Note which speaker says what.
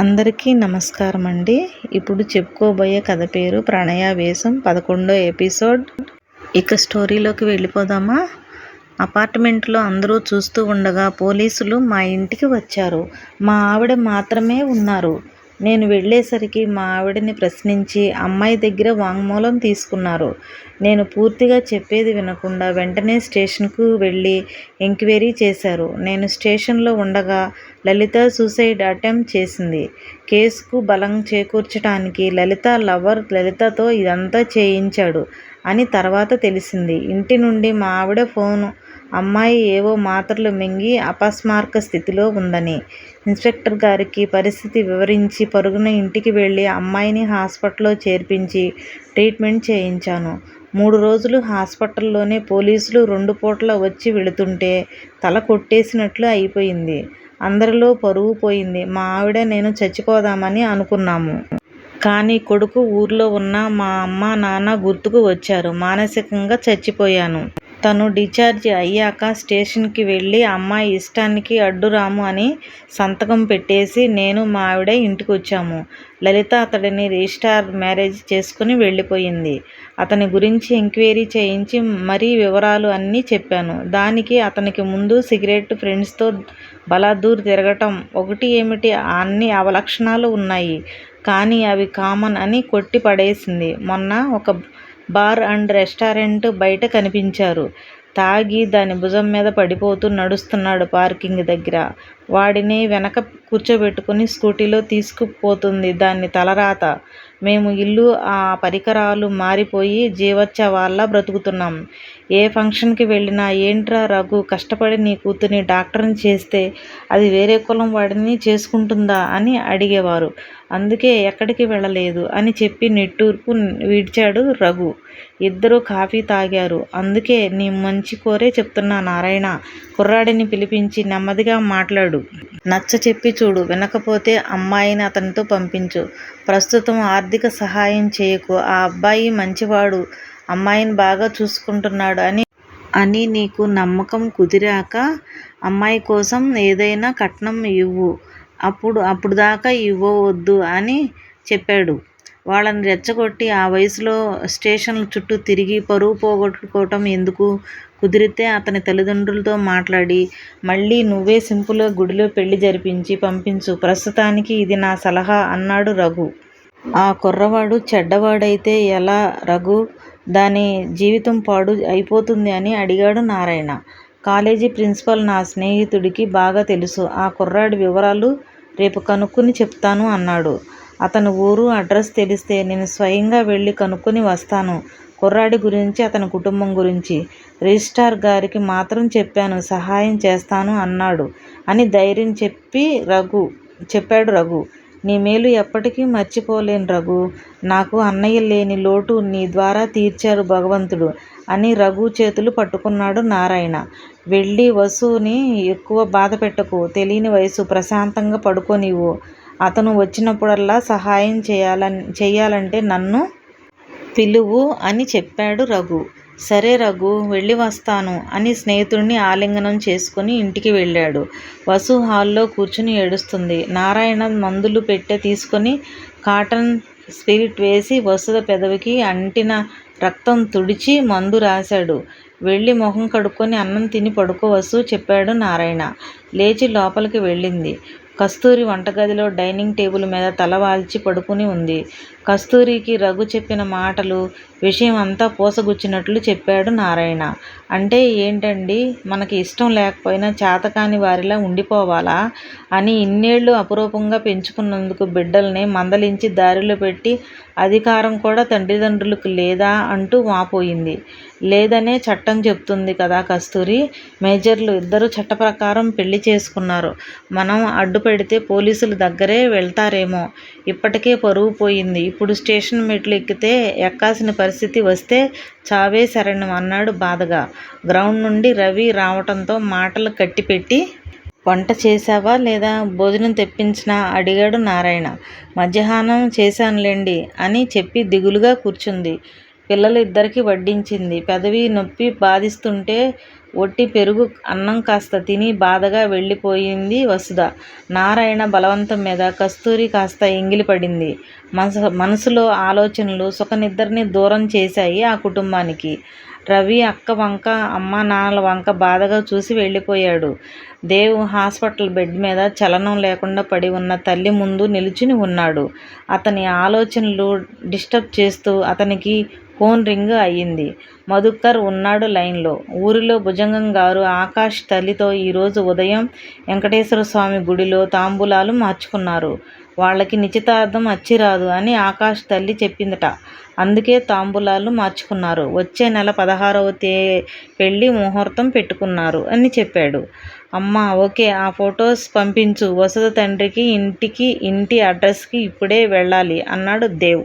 Speaker 1: అందరికీ నమస్కారం అండి ఇప్పుడు చెప్పుకోబోయే కథ పేరు ప్రణయావేశం పదకొండో ఎపిసోడ్. ఇక స్టోరీలోకి వెళ్ళిపోదామా? అపార్ట్మెంట్లో అందరూ చూస్తూ ఉండగా పోలీసులు మా ఇంటికి వచ్చారు. మా ఆవిడ మాత్రమే ఉన్నారు. నేను వెళ్ళేసరికి మా ఆవిడని ప్రశ్నించి అమ్మాయి దగ్గర వాంగ్మూలం తీసుకున్నారు. నేను పూర్తిగా చెప్పేది వినకుండా వెంటనే స్టేషన్కు వెళ్ళి ఎంక్వైరీ చేశారు. నేను స్టేషన్లో ఉండగా లలిత సూసైడ్ అటెంప్ట్ చేసింది. కేసుకు బలం చేకూర్చడానికి లలిత లవర్ లలితతో ఇదంతా చేయించాడు అని తర్వాత తెలిసింది. ఇంటి నుండి మా ఆవిడ ఫోను అమ్మాయి ఏవో మాత్రలు మింగి అపస్మారక స్థితిలో ఉందని. ఇన్స్పెక్టర్ గారికి పరిస్థితి వివరించి పరుగున ఇంటికి వెళ్ళి అమ్మాయిని హాస్పిటల్లో చేర్పించి ట్రీట్మెంట్ చేయించాను. మూడు రోజులు హాస్పిటల్లోనే పోలీసులు రెండు పూట్ల వచ్చి వెళుతుంటే తల కొట్టేసినట్లు అయిపోయింది. అందరిలో పరువు పోయింది. మా ఆవిడ నేను చచ్చిపోదామని అనుకున్నాము. కానీ కొడుకు ఊర్లో ఉన్న మా అమ్మ నాన్న గుర్తుకు వచ్చారు. మానసికంగా చచ్చిపోయాను. తను డిశ్చార్జ్ అయ్యాక స్టేషన్కి వెళ్ళి అమ్మాయి ఇష్టానికి అడ్డురాము అని సంతకం పెట్టేసి నేను మా ఆవిడ ఇంటికి వచ్చాము లలిత అతడిని రిజిస్టార్ మ్యారేజ్ చేసుకుని వెళ్ళిపోయింది. అతని గురించి ఎంక్వైరీ చేయించి మరీ వివరాలు అన్నీ చెప్పాను. దానికి అతనికి ముందు సిగరెట్ ఫ్రెండ్స్తో బలాదూర్ తిరగటం ఒకటి ఏమిటి? అన్ని అవలక్షణాలు ఉన్నాయి. కానీ అవి కామన్ అని కొట్టి పడేసింది మొన్న ఒక బార్ అండ్ రెస్టారెంట్ బయట కనిపించారు. తాగి దాని భుజం మీద పడిపోతూ నడుస్తున్నాడు పార్కింగ్ దగ్గర. వాడిని వెనక కూర్చోబెట్టుకుని స్కూటీలో తీసుకుపోతుంది దాన్ని తలరాత. మేము ఇల్లు ఆ పరికరాలు మారిపోయి వాళ్ళ బ్రతుకుతున్నాం. ఏ ఫంక్షన్కి వెళ్ళినా ఏంట్రా రఘు కష్టపడి నీ కూతుర్ని డాక్టర్ని చేస్తే అది వేరే కులం వాడిని చేసుకుంటుందా అని అడిగేవారు. అందుకే ఎక్కడికి వెళ్ళలేదు అని చెప్పి నిట్టూర్పు విడిచాడు రఘు. ఇద్దరూ కాఫీ తాగారు. అందుకే నీ మంచి కోరే చెప్తున్నా నారాయణ. కుర్రాడిని పిలిపించి నెమ్మదిగా మాట్లాడు. నచ్చ చెప్పి చూడు వినకపోతే అమ్మాయిని అతనితో పంపించు. ప్రస్తుతం ఆర్థిక సహాయం చేయకు ఆ అబ్బాయి మంచివాడు అమ్మాయిని బాగా చూసుకుంటున్నాడు అని అని నీకు నమ్మకం కుదిరాక అమ్మాయి కోసం ఏదైనా కట్నం ఇవ్వు. అప్పుడు అప్పుడు దాకా ఇవ్వవద్దు అని చెప్పాడు. వాళ్ళని రెచ్చగొట్టి ఆ వయసులో స్టేషన్ల చుట్టూ తిరిగి పరువు పోగొట్టుకోవటం ఎందుకు? కుదిరితే అతని తల్లిదండ్రులతో మాట్లాడి మళ్ళీ నువ్వే సింపుల్గా గుడిలో పెళ్ళి జరిపించి పంపించు. ప్రస్తుతానికి ఇది నా సలహా అన్నాడు రఘు. ఆ కుర్రవాడు చెడ్డవాడైతే ఎలా రఘు? దాని జీవితం పాడు అయిపోతుంది అని అడిగాడు నారాయణ. కాలేజీ ప్రిన్సిపల్ నా స్నేహితుడికి బాగా తెలుసు. ఆ కుర్రాడి వివరాలు రేపు కనుక్కుని చెప్తాను అన్నాడు. అతని ఊరు అడ్రస్ తెలిస్తే నేను స్వయంగా వెళ్ళి కనుక్కొని వస్తాను. కుర్రాడి గురించి అతని కుటుంబం గురించి. రిజిస్ట్రార్ గారికి మాత్రం చెప్పాను సహాయం చేస్తాను అన్నాడు అని ధైర్యం చెప్పి రఘు చెప్పాడు రఘు. నీ మేలు ఎప్పటికీ మర్చిపోలేను రఘు. నాకు అన్నయ్య లేని లోటు నీ ద్వారా తీర్చారు భగవంతుడు అని రఘు చేతులు పట్టుకున్నాడు నారాయణ. వెళ్ళి వసుని ఎక్కువ బాధ పెట్టకు తెలియని వయసు ప్రశాంతంగా పడుకోనివ్వు. అతను వచ్చినప్పుడల్లా సహాయం చేయాలని చేయాలంటే నన్ను పిలువు అని చెప్పాడు రఘు. సరే రఘు వెళ్ళి వస్తాను అని స్నేహితుడిని ఆలింగనం చేసుకుని ఇంటికి వెళ్ళాడు. వసు హాల్లో కూర్చుని ఏడుస్తుంది. నారాయణ మందులు పెట్టె తీసుకొని కాటన్ స్పిరిట్ వేసి వసుద పెదవికి అంటిన రక్తం తుడిచి మందు రాశాడు. వెళ్ళి మొహం కడుక్కొని అన్నం తిని పడుకోవసు చెప్పాడు నారాయణ. లేచి లోపలికి వెళ్ళింది. కస్తూరి వంటగదిలో డైనింగ్ టేబుల్ మీద తల వాల్చి పడుకుని ఉంది. కస్తూరికి రఘు చెప్పిన మాటలు విషయం అంతా పోసగుచ్చినట్లు చెప్పాడు నారాయణ. అంటే ఏంటండి? మనకి ఇష్టం లేకపోయినా చేతకాని వారిలా ఉండిపోవాలా? అని ఇన్నేళ్ళు అపురూపంగా పెంచుకున్నందుకు బిడ్డల్ని మందలించి దారిలో పెట్టి అధికారం కూడా తండ్రిదండ్రులకు లేదా అంటూ వాపోయింది. లేదనే చట్టం చెప్తుంది కదా కస్తూరి. మేజర్లు ఇద్దరు చట్ట ప్రకారం పెళ్ళి చేసుకున్నారు. మనం అడ్డు పెడితే పోలీసుల దగ్గరే వెళ్తారేమో. ఇప్పటికే పరువు పోయింది. ఇప్పుడు స్టేషన్ మెట్లు ఎక్కితే ఎక్కాల్సిన పరిస్థితి పరిస్థితి వస్తే చావే శరణం అన్నాడు బాధగా. గ్రౌండ్ నుండి రవి రావటంతో మాటలు కట్టిపెట్టి వంట చేశావా లేదా? భోజనం తెప్పించినా? అడిగాడు నారాయణ. మధ్యాహ్నం చేశానులేండి అని చెప్పి దిగులుగా కూర్చుంది. పిల్లలు ఇద్దరికి వడ్డించింది. పెదవి నొప్పి బాధిస్తుంటే ఒట్టి పెరుగు అన్నం కాస్త తిని బాధగా వెళ్ళిపోయింది వసుధ. నారాయణ బలవంతం మీద కస్తూరి కాస్త ఎంగిలిపడింది. మనసులో ఆలోచనలు సుఖనిద్రని దూరం చేశాయి ఆ కుటుంబానికి. రవి అక్క వంక అమ్మా నాన్నల వంక బాధగా చూసి వెళ్ళిపోయాడు. దేవ్ హాస్పిటల్ బెడ్ మీద చలనం లేకుండా పడి ఉన్న తల్లి ముందు నిలుచుని ఉన్నాడు. అతని ఆలోచనలు డిస్టర్బ్ చేస్తూ అతనికి ఫోన్ రింగ్ అయింది. మధుకర్ ఉన్నాడు లైన్లో ఊరిలో ఊరిలో భుజంగంగారు ఆకాష్ తల్లితో ఈరోజు ఉదయం వెంకటేశ్వరస్వామి గుడిలో తాంబూలాలు మార్చుకున్నారు. వాళ్ళకి నిశ్చితార్థం అచ్చిరాదు అని ఆకాష్ తల్లి చెప్పిందట. అందుకే తాంబూలాలు మార్చుకున్నారు. వచ్చే నెల పదహారువ పెళ్ళి ముహూర్తం పెట్టుకున్నారు అని చెప్పాడు. అమ్మా ఓకే ఆ ఫొటోస్ పంపించు వసుధ తండ్రికి ఇంటికి ఇంటి అడ్రస్కి ఇప్పుడే వెళ్ళాలి అన్నాడు దేవ్.